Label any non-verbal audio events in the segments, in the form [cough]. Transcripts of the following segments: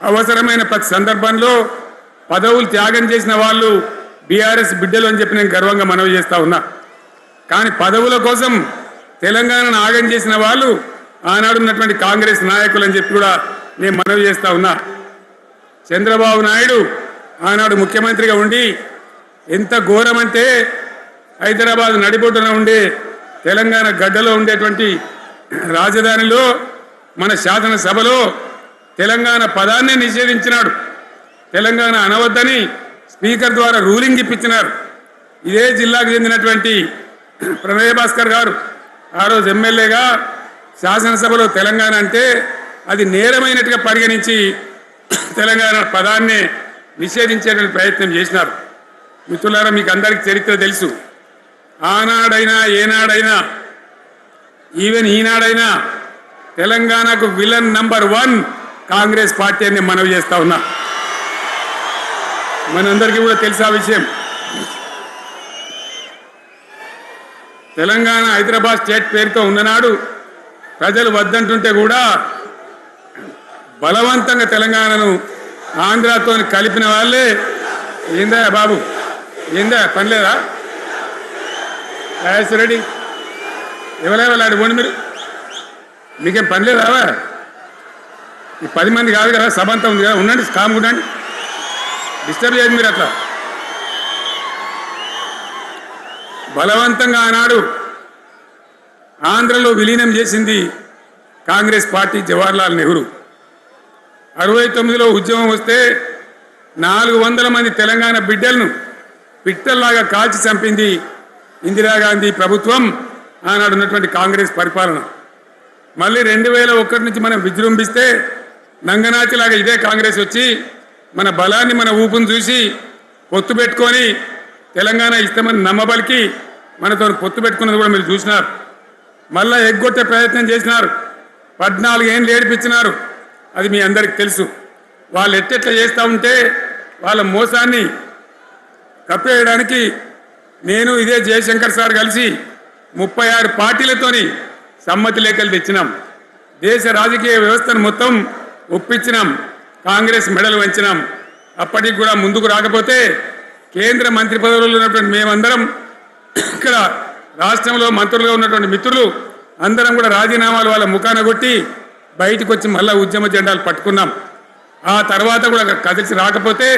అవసరమైన ప్రతి సందర్భంలో పదవులు త్యాగం చేసిన వాళ్ళు బీఆర్ఎస్ బిడ్డలు అని చెప్పి నేను గర్వంగా మనవి చేస్తా ఉన్నా. కానీ పదవుల కోసం తెలంగాణను ఆగం చేసిన వాళ్ళు ఆనాడు ఉన్నటువంటి కాంగ్రెస్ నాయకులు అని చెప్పి కూడా నేను మనవి చేస్తా ఉన్నా. చంద్రబాబు నాయుడు ఆనాడు ముఖ్యమంత్రిగా ఉండి ఎంత ఘోరమంటే హైదరాబాద్ నడిబొడ్డున ఉండే తెలంగాణ గడ్డలో ఉండేటువంటి రాజధానిలో మన శాసనసభలో తెలంగాణ పదాన్ని నిషేధించినాడు. తెలంగాణ అనవద్దని స్పీకర్ ద్వారా రూలింగ్ ఇప్పించినారు. ఇదే జిల్లాకు చెందినటువంటి [clears throat] ప్రణయ్ భాస్కర్ గారు. ఆ రోజు ఎమ్మెల్యేగా శాసనసభలో తెలంగాణ అంటే అది నేరమైనట్టుగా పరిగణించి [clears throat] తెలంగాణ పదాన్ని నిషేధించేటువంటి ప్రయత్నం చేసినారు. మిత్రులారా మీకు అందరికీ చరిత్ర తెలుసు. ఆనాడైనా ఏనాడైనా ఈవెన్ ఈనాడైనా తెలంగాణకు villain number one Congress party అని మనవి చేస్తా ఉన్నా. మనందరికీ కూడా తెలిసా విషయం? తెలంగాణ హైదరాబాద్ స్టేట్ పేరుతో ఉన్ననాడు ప్రజలు వద్దంటుంటే కూడా బలవంతంగా తెలంగాణను ఆంధ్రతో కలిపిన వాళ్ళే ఏందా బాబు? ఏందా? పనిలేదా లేదా? రెడ్డి ఎవరెవరు పోండి మీరు? మీకేం పని లేదా? పది మంది కాదు కదా సభ అంతా ఉంది కదా ఉండండి కామ్ ఉండండి. డిస్టర్బ్ చేయదు మీరు అట్లా. బలవంతంగా ఆనాడు ఆంధ్రలో విలీనం చేసింది కాంగ్రెస్ పార్టీ జవహర్లాల్ నెహ్రూ. అరవై తొమ్మిదిలో ఉద్యమం వస్తే నాలుగు వందల మంది తెలంగాణ బిడ్డలను పిట్టల్లాగా కాల్చి చంపింది ఇందిరాగాంధీ ప్రభుత్వం ఆనాడు ఉన్నటువంటి కాంగ్రెస్ పరిపాలన. మళ్ళీ రెండు వేల ఒకటి నుంచి మనం విజృంభిస్తే నంగనాచిలాగా ఇదే కాంగ్రెస్ వచ్చి మన బలాన్ని మన ఊపును చూసి పొత్తు పెట్టుకొని తెలంగాణ ఇస్తామని నమ్మబలికి మనతో పొత్తు పెట్టుకున్నది కూడా మీరు చూసినారు. మళ్ళా ఎగ్గొట్టే ప్రయత్నం చేసినారు. పద్నాలుగు ఏళ్ళు ఏడిపించినారు. అది మీ అందరికి తెలుసు. వాళ్ళు ఎట్టెట్లా చేస్తూ ఉంటే వాళ్ళ మోసాన్ని కప్పేయడానికి నేను ఇదే జయశంకర్ సార్ కలిసి ముప్పై ఆరు పార్టీలతోని సమ్మతి లేఖలు తెచ్చినాం. దేశ రాజకీయ వ్యవస్థను మొత్తం ఒప్పించినాం. కాంగ్రెస్ మెడలు వంచినాం. అప్పటికి కూడా ముందుకు రాకపోతే కేంద్ర మంత్రి పదవుల్లో ఉన్నటువంటి మేమందరం ఇక్కడ రాష్ట్రంలో మంత్రులుగా ఉన్నటువంటి మిత్రులు అందరం కూడా రాజీనామాలు వాళ్ళ ముఖాన కొట్టి బయటకు వచ్చి మళ్ళా ఉద్యమ జెండాలు పట్టుకున్నాం. ఆ తర్వాత కూడా కదిలిసి రాకపోతే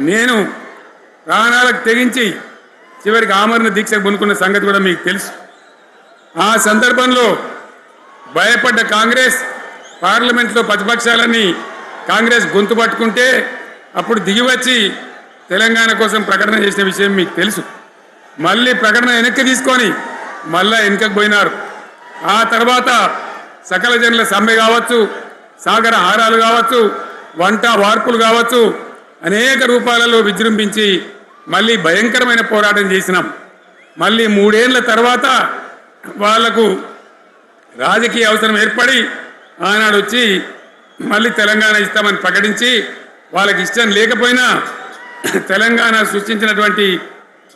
నేను ప్రాణాలకు తెగించి చివరికి ఆమరణ దీక్షకు పొనుకున్న సంగతి కూడా మీకు తెలుసు. ఆ సందర్భంలో భయపడ్డ కాంగ్రెస్ పార్లమెంట్లో ప్రతిపక్షాలని కాంగ్రెస్ గొంతు పట్టుకుంటే అప్పుడు దిగివచ్చి తెలంగాణ కోసం ప్రకటన చేసిన విషయం మీకు తెలుసు. మళ్ళీ ప్రకటన వెనక్కి తీసుకొని మళ్ళా వెనుకకు పోయినారు. ఆ తర్వాత సకల జనుల సమ్మె కావచ్చు సాగర హారాలు కావచ్చు వంట వార్పులు కావచ్చు అనేక రూపాలలో విజృంభించి మళ్ళీ భయంకరమైన పోరాటం చేసినాం. మళ్ళీ మూడేళ్ళ తర్వాత వాళ్ళకు రాజకీయ అవసరం ఏర్పడి ఆనాడు వచ్చి మళ్ళీ తెలంగాణ ఇస్తామని ప్రకటించి వాళ్ళకి ఇష్టం లేకపోయినా తెలంగాణ సృష్టించినటువంటి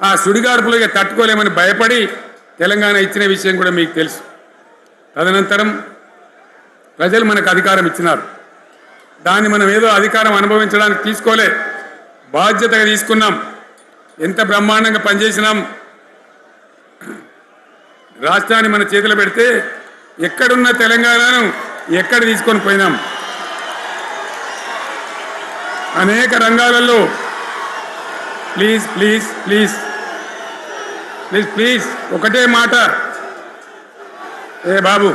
ఆ సుడిగార్పులుగా తట్టుకోలేమని భయపడి తెలంగాణ ఇచ్చిన విషయం కూడా మీకు తెలుసు. తదనంతరం ప్రజలు మనకు అధికారం ఇచ్చినారు. దాన్ని మనం ఏదో అధికారం అనుభవించడానికి తీసుకోలే. బాధ్యతగా తీసుకున్నాం. ఎంత బ్రహ్మాండంగా పనిచేసినాం. రాష్ట్రాన్ని మన చేతిలో పెడితే ఎక్కడున్న తెలంగాణను ఎక్కడ తీసుకొని పోయినాం? అనేక రంగాలలో. Please please please. Please please. ఒకటే మాట. ఏ బాబు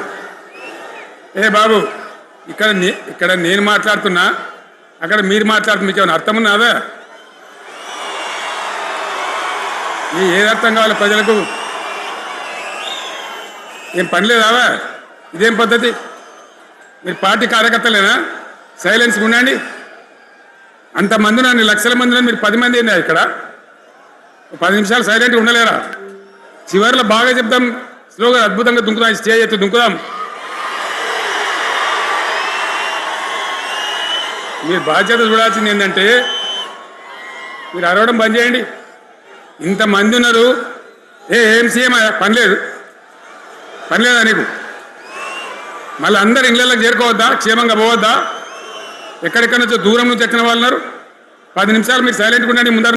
ఏ బాబు ఇక్కడ నే- ఇక్కడ నేను మాట్లాడుతున్నా అక్కడ మీరు మాట్లాడుతున్న మీకు ఏమైనా అర్థం ఉన్నదా ఈ ఏది అర్థం కావాలి ప్రజలకు? ఏం పని లేదావా ఇదేం పద్ధతి? మీరు పార్టీ కార్యకర్తలేనా? సైలెన్స్ ఉండండి అంతమంది నన్ను లక్షల మందిలో మీరు పది మంది అయినా ఇక్కడ. పది నిమిషాలు సైలెంట్గా ఉండలేరా? చివరిలో బాగా చెప్తాం స్లోగా అద్భుతంగా దుంకుదాం స్టేజ్ ఎత్తు దుంకుదాం. మీరు బాధ్యత చూడాల్సింది ఏంటంటే మీరు అరవడం బంద్ చేయండి. ఇంతమంది ఉన్నారు ఏ ఏం సీఎం పని లేదు. పని లేదా నీకు? మళ్ళీ అందరు ఇళ్ళకి చేరుకోవద్దా? క్షేమంగా పోవద్దా? ఎక్కడెక్కడి నుంచో దూరం నుంచి ఎక్కిన వాళ్ళు ఉన్నారు పది నిమిషాలు మీరు సైలెంట్గా ఉండండి ముందర